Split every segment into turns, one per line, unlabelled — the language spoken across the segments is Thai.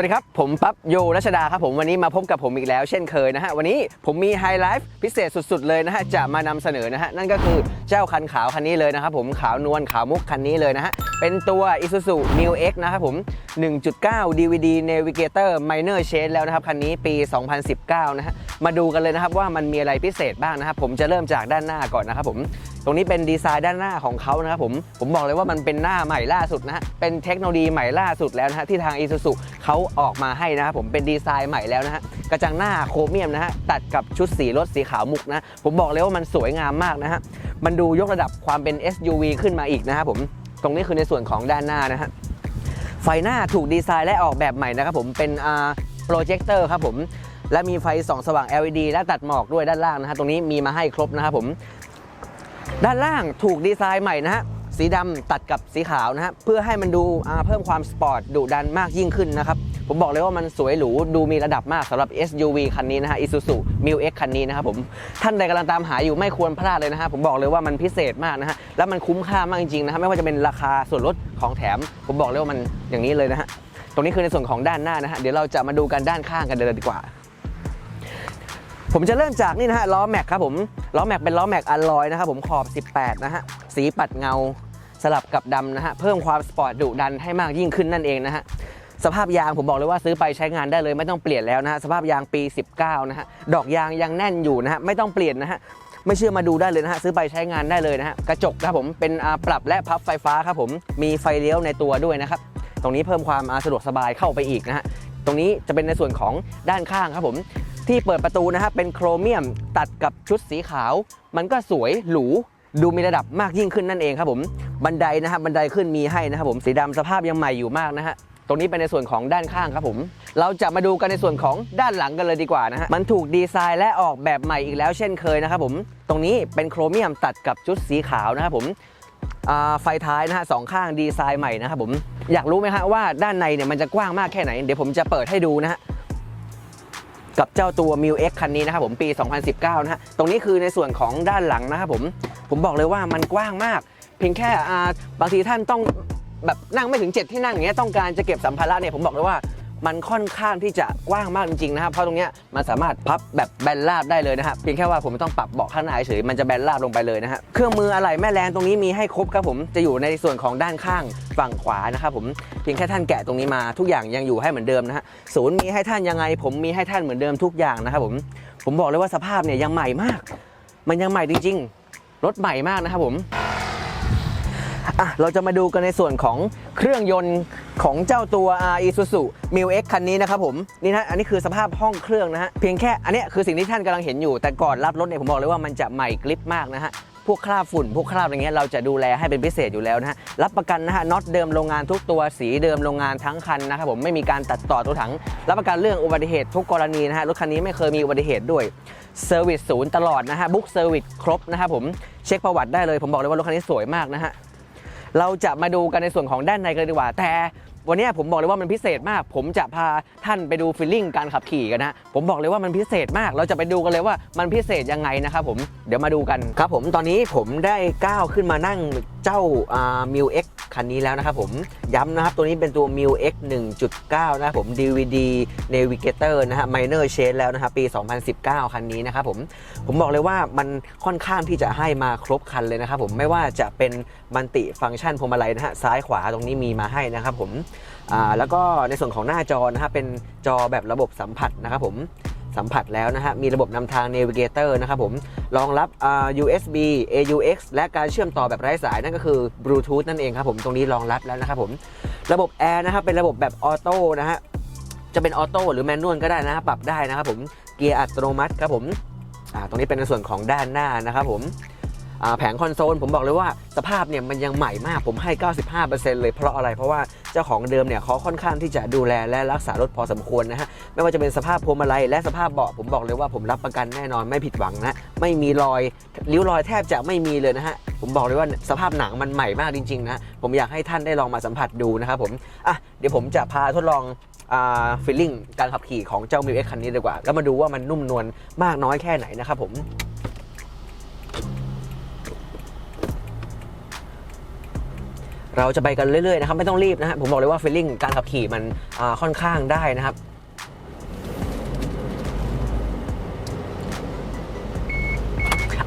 วัสดีครับ ผมปั๊บโยรัชดาครับผมวันนี้มาพบกับผมอีกแล้วเช่นเคยนะฮะ วันนี้ผมมีไฮไลท์พิเศษสุดๆเลยนะฮะ จะมานำเสนอนะฮะ นั่นก็คือเจ้าคันขาวคันนี้เลยนะครับผมขาวนวลขาวมุกคันนี้เลยนะฮะ เป็นตัว Isuzu New X นะครับผม 1.9 DVD Navigator Minor Change แล้วนะครับ คันนี้ปี 2019 นะฮะ มาดูกันเลยนะครับว่ามันมีอะไรพิเศษบ้างนะครับผมจะเริ่มจากด้านหน้าก่อนนะครับผม ตรงนี้เป็นดีไซน์ด้านหน้าของเขานะครับผมผมบอกเลยว่ามันเป็นหน้าใหม่ล่าสุดนะฮะเป็นเทคโนโลยีใหม่ล่าสุดแล้วนะฮะที่ทาง i s u z u เขาออกมาให้นะครับผมเป็นดีไซน์ใหม่แล้วนะฮะกระจังหน้าโครเมียมนะฮะตัดกับชุดสีรถสีขาวมุกนะผมบอกเลยว่ามันสวยงามมากนะฮะมันดูยกระดับความเป็น SUV ขึ้นมาอีกนะครับผมตรงนี้คือในส่วนของด้านหน้านะฮะไฟหน้าถูกดีไซน์และออกแบบใหม่นะครับผมเป็นอ่าโปรเจคเตอร์ครับผมและมีไฟส่องสว่าง LED และตัดหมอกด้วยด้านล่างนะฮะตรงนี้มีมาให้ครบนะครับผม ด้านล่างถูกดีไซน์ใหม่นะฮะสีดำตัดกับสีขาวนะฮะเพื่อให้มันดูเพิ่มความสปอร์ตดุดันมากยิ่งขึ้นนะครับ ผมบอกเลยว่ามันสวยหรู ดูมีระดับมากสำหรับ SUV คันนี้นะฮะ Isuzu Mil X คันนี้นะครับผมท่านใดกำลังตามหาอยู่ไม่ควรพลาดเลยนะฮะผมบอกเลยว่ามันพิเศษมากนะฮะแล้วมันคุ้มค่ามากจริงๆนะฮะไม่ว่าจะเป็นราคาส่วนลดของแถม ผมบอกเลยว่ามันอย่างนี้เลยนะฮะตรงนี้คือในส่วนของด้านหน้านะฮะเดี๋ยวเราจะมาดูกันด้านข้างกันเลยดีกว่า ผมจะเริ่มจากนี่นะฮะล้อแม็กครับผมล้อแม็กเป็นล้อแม็กอลลอยนะครับผมขอบ 18 นะฮะสีปัดเงาสลับกับดำนะฮะเพิ่มความสปอร์ตดุดันให้มากยิ่งขึ้นนั่นเองนะฮะสภาพยางผมบอกเลยว่าซื้อไปใช้งานได้เลยไม่ต้องเปลี่ยนแล้วนะฮะสภาพยางปี 19 นะฮะดอกยางยังแน่นอยู่นะฮะไม่ต้องเปลี่ยนนะฮะไม่เชื่อมาดูได้เลยนะฮะซื้อไปใช้งานได้เลยนะฮะกระจกครับผมเป็นปรับและพับไฟฟ้าครับผมมีไฟเลี้ยวในตัวด้วยนะครับตรงนี้เพิ่มความสะดวกสบายเข้าไปอีกนะฮะตรงนี้จะเป็นในส่วนของด้านข้างครับผม ที่เปิดประตูนะฮะเป็นโครเมียมตัดกับชุดสีขาว มันก็สวยหรูดูมีระดับมากยิ่งขึ้นนั่นเองครับผมบันไดนะฮะบันไดขึ้นมีให้นะครับผมสีดำสภาพยังใหม่อยู่มากนะฮะตรงนี้เป็นในส่วนของด้านข้างครับผม เราจะมาดูกันในส่วนของด้านหลังกันเลยดีกว่านะฮะ มันถูกดีไซน์และออกแบบใหม่อีกแล้วเช่นเคยนะครับผม ตรงนี้เป็นโครเมียมตัดกับชุดสีขาวนะครับผมไฟท้ายนะฮะสองข้างดีไซน์ใหม่นะครับผม อยากรู้ไหมฮะว่าด้านในเนี่ยมันจะกว้างมากแค่ไหน เดี๋ยวผมจะเปิดให้ดูนะฮะ กับเจ้าตัว m i l X คันนี้นะครับผมปี 2019 นะฮะตรงนี้คือในส่วนของด้านหลังนะครับผมผมบอกเลยว่ามันกว้างมาก เพียงแค่บางทีท่านต้องแบบนั่งไม่ถึง 7 ที่นั่งอย่างเงี้ยต้องการจะเก็บสัมภาระเนี่ยผมบอกเลยว่า มันค่อนข้างที่จะกว้างมากจริงๆนะครับเพราะตรงเนี้ยมันสามารถพับแบบแบนราบได้เลยนะฮะเพียงแค่ว่าผมต้องปรับเบาะข้างหน้าเฉยมันจะแบนราบลงไปเลยนะฮะเครื่องมืออะไรแม่แรงตรงนี้มีให้ครบครับผมจะอยู่ในส่วนของด้านข้างฝั่งขวานะครับผมเพียงแค่ท่านแกะตรงนี้มาทุกอย่างยังอยู่ให้เหมือนเดิมนะฮะศูนย์มีให้ท่านยังไง ผมมีให้ท่านเหมือนเดิมทุกอย่างนะครับผมผมบอกเลยว่าสภาพเนี่ยยังใหม่มาก มันยังใหม่จริง ๆ รถใหม่มากนะครับผมอะเราจะมาดูกันในส่วนของเครื่องยนต์ ของเจ้าตัว r Isuzu m i l X คันนี้นะครับผมนี่นะอันนี้คือสภาพห้องเครื่องนะฮะเพียงแค่อันเนี้ยคือสิ่งที่ท่านกำลังเห็นอยู่ แต่ก่อนรับรถเนี่ยผมบอกเลยว่ามันจะใหม่กริปมากนะฮะพวกคราบฝุ่น พวกคราบอะไรเงี้ยเราจะดูแลให้เป็นพิเศษอยู่แล้วนะฮะรับประกันนะฮะน็อตเดิมโรงงานทุกตัวสีเดิมโรงงานทั้งคันนะครับผมไม่มีการตัดต่อตัวถัง รับประกันเรื่องอุบัติเหตุทุกกรณีนะฮะรถคันนี้ไม่เคยมีอุบัติเหตุด้วยเซอร์วิสศูนย์ตลอดนะฮะบุ๊กเซอร์วิสครบนะครับผมเช็คประวัติได้เลยผมบอกเลยว่ารถคันนี้สวยมากนะฮะเราจะมาดูกันในส่วนของด้านในกันดีกว่า แต่ วันนี้ผมบอกเลยว่ามันพิเศษมาก ผมจะพาท่านไปดูฟีลลิ่งการขับขี่กันนะผมบอกเลยว่ามันพิเศษมาก เราจะไปดูกันเลยว่ามันพิเศษยังไงนะครับผมเดี๋ยวมาดูกันครับผมตอนนี้ผมได้ก้าวขึ้นมานั่งเจ้ามิวเอ็กคันนี้แล้วนะครับผมย้ำนะครับตัวนี้เป็นตัว m i l X 1.9 นะครับผม DVD Navigator นะฮะ Minor Change แล้วนะครับปี 2019 คันนี้นะครับผมผมบอกเลยว่ามันค่อนข้างที่จะให้มาครบคันเลยนะครับผมไม่ว่าจะเป็นมันติฟังก์ชันพวงมาลัยนะฮะซ้ายขวาตรงนี้มีมาให้นะครับผมแล้วก็ในส่วนของหน้าจอนะฮะเป็นจอแบบระบบสัมผัสนะครับผม สัมผัสแล้วนะฮะ มีระบบนำทาง Navigator นะครับผม รองรับอ่า USB AUX และการเชื่อมต่อแบบไร้สายนั่นก็คือ Bluetooth นั่นเองครับผม ตรงนี้รองรับแล้วนะครับผม ระบบแอร์นะครับ เป็นระบบแบบออโต้นะฮะ จะเป็นออโต้หรือแมนนวลก็ได้นะปรับได้นะครับผม เกียร์อัตโนมัติครับผมอ่าตรงนี้เป็นในส่วนของด้านหน้านะครับผม แผงคอนโซลผมบอกเลยว่าสภาพเนี่ยมันยังใหม่มากผมให้ 95%เลยเพราะอะไรเพราะว่าเจ้าของเดิมเนี่ยเขาค่อนข้างที่จะดูแลและรักษารถพอสมควรนะฮะไม่ว่าจะเป็นสภาพพวงมาลัยและสภาพเบาะผมบอกเลยว่าผมรับประกันแน่นอนไม่ผิดหวังนะไม่มีรอยริ้วรอยแทบจะไม่มีเลยนะฮะผมบอกเลยว่าสภาพหนังมันใหม่มากจริงๆนะผมอยากให้ท่านได้ลองมาสัมผัสดูนะครับผมอะเดี๋ยวผมจะพาทดลองฟีลลิ่งการขับขี่ของเจ้า m i ว X คันนี้ดีกว่า แล้วมาดูว่ามันนุ่มนวลมากน้อยแค่ไหนนะครับผม เราจะไปกันเรื่อยๆนะครับไม่ต้องรีบนะฮะผมบอกเลยว่าฟีลลิ่งการขับขี่มันค่อนข้างได้นะครับ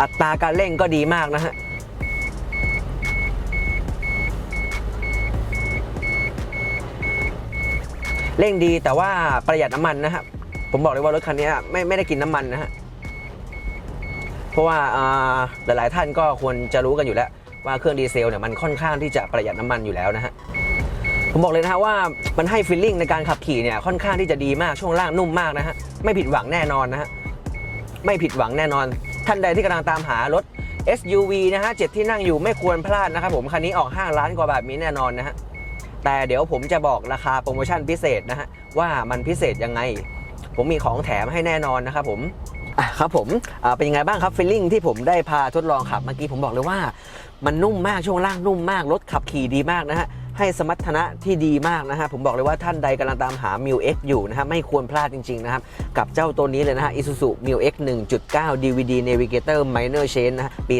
อัตราการเร่งก็ดีมากนะฮะเร่งดีแต่ว่าประหยัดน้ำมันนะฮะผมบอกเลยว่ารถคันนี้ไม่ไม่ได้กินน้ำมันนะฮะเพราะว่าหลายๆท่านก็ควรจะรู้กันอยู่แล้ว ว่าเครื่องดีเซลเนี่ยมันค่อนข้างที่จะประหยัดน้ำมันอยู่แล้วนะฮะผมบอกเลยนะฮะว่ามันให้ฟีลลิ่งในการขับขี่เนี่ยค่อนข้างที่จะดีมากช่วงล่างนุ่มมากนะฮะไม่ผิดหวังแน่นอนนะฮะไม่ผิดหวังแน่นอน ท่านใดที่กำลังตามหารถ SUV นะฮะเจ็ดที่นั่งอยู่ไม่ควรพลาดนะครับผมคันนี้ออกห้างล้านกว่าบาทมีแน่นอนนะฮะแต่เดี๋ยวผมจะบอกราคาโปรโมชั่นพิเศษนะฮะว่ามันพิเศษยังไง ผมมีของแถมให้แน่นอนนะครับผม อะครับผมอ่าเป็นยังไงบ้างครับฟีลลิ่งที่ผมได้พาทดลองขับเมื่อกี้ผมบอกเลยว่า มันนุ่มมากช่วงล่างนุ่มมากรถขับขี่ดีมากนะฮะ ให้สมรรถนะที่ดีมากนะฮะผมบอกเลยว่าท่านใดกำลังตามหา m ิ X อยู่นะฮะไม่ควรพลาดจริงๆนะครับกับเจ้าตัวนี้เลยนะฮะ Isuzu m ิ X 1.9 DVD Navigator Minor Change นะฮะปี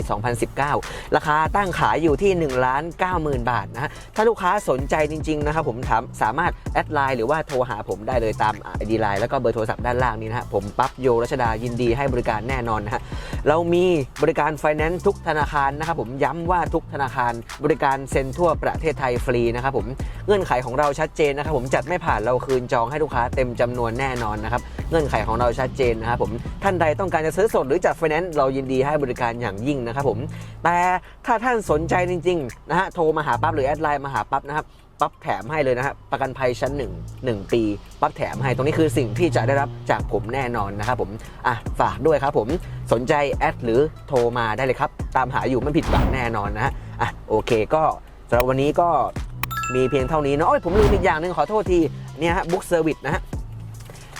2019 ราคาตั้งขายอยู่ที่1ล้าน90,000 บาทนะฮะถ้าลูกค้าสนใจจริงๆนะครับผมถามสามารถแอดไลน์หรือว่าโทรหาผมได้เลยตาม ID ไลน์แล้วก็เบอร์โทรศัพท์ด้านล่างนี้นะฮะผมปั๊บโยรัชดายินดีให้บริการแน่นอนนะฮะเรามีบริการไฟแนนซ์ทุกธนาคารนะครับผมย้ำว่าทุกธนาคารบริการเซ็นทั่วประเทศไทยฟรีนะครับผมเงื่อนไขของเราชัดเจนนะครับผมจัดไม่ผ่านเราคืนจองให้ลูกค้าเต็มจำนวนแน่นอนนะครับเงื่อนไขของเราชัดเจนนะครับผมท่านใดต้องการจะซื้อสดหรือจัดไฟแนนซ์เรายินดีให้บริการอย่างยิ่งนะครับผมแต่ถ้าท่านสนใจจริงๆนะฮะโทรมาหาปั๊บหรือแอดไลน์มาหาปั๊บนะครับปั๊บแถมให้เลยนะฮะประกันภัยชั้น1 1 ปี ปั๊บแถมให้ตรงนี้คือสิ่งที่จะได้รับจากผมแน่นอนนะครับผมอะฝากด้วยครับผมสนใจแอดหรือโทรมาได้เลยครับ ตามหาอยู่ไม่ผิดหวังแน่นอนนะฮะอะโอเคก็สำหรับวันนี้ก็ มีเพียงเท่านี้เนาะโอ้ยผมลืมอีกอย่างหนึ่งขอโทษทีเนี่ยฮะบุ๊กเซอร์วิสนะฮะ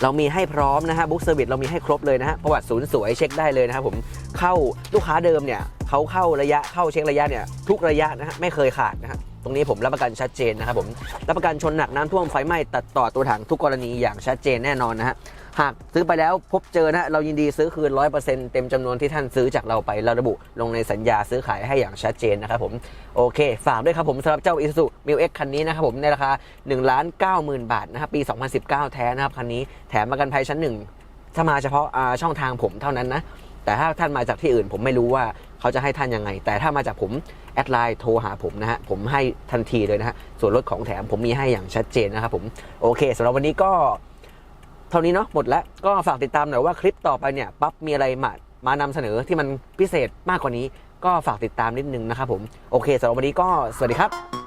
เรามีให้พร้อมนะฮะบุ๊กเซอร์วิสเรามีให้ครบเลยนะฮะประวัติศูนย์สวยเช็คได้เลยนะครับผมเข้าลูกค้าเดิมเนี่ยเขาเข้าระยะเข้าเช็คระยะเนี่ยทุกระยะนะฮะไม่เคยขาดนะฮะตรงนี้ผมรับประกันชัดเจนนะครับผมรับประกันชนหนักน้ำท่วมไฟไหม้ตัดต่อตัวถังทุกกรณีอย่างชัดเจนแน่นอนนะฮะ หากซื้อไปแล้วพบเจอนะฮะเรายินดีซื้อคืน 100%เต็มจำนวนที่ท่านซื้อจากเราไปเราระบุลงในสัญญาซื้อขายให้อย่างชัดเจนนะครับผมโอเค ฝากด้วยครับผมสำหรับเจ้า Isuzu m i x คันนี้นะครับผมในราคา1ล้าน90,000 บาทนะครับปี 2019 แท้นะครับคันนี้แถมประกันภัยชั้นหนึ่งถ้ามาเฉพาะาช่องทางผมเท่านั้นนะแต่ถ้าท่านมาจากที่อื่นผมไม่รู้ว่าเขาจะให้ท่านยังไง แต่ถ้ามาจากผมแอดไลน์โทรหาผมนะฮะ ผมให้ทันทีเลยนะฮะ ส่วนลดของแถมผมมีให้อย่างชัดเจนนะครับผม โอเคสำหรับวันนี้ก็ ท่านี้เนาะหมดแล้วก็ฝากติดตามหน่อยว่าคลิปต่อไปเนี่ยปั๊บมีอะไรมามานำเสนอที่มันพิเศษมากกว่านี้ ก็ฝากติดตามนิดนึงนะครับผมโอเคสำหรับวันนี้ก็สวัสดีครับ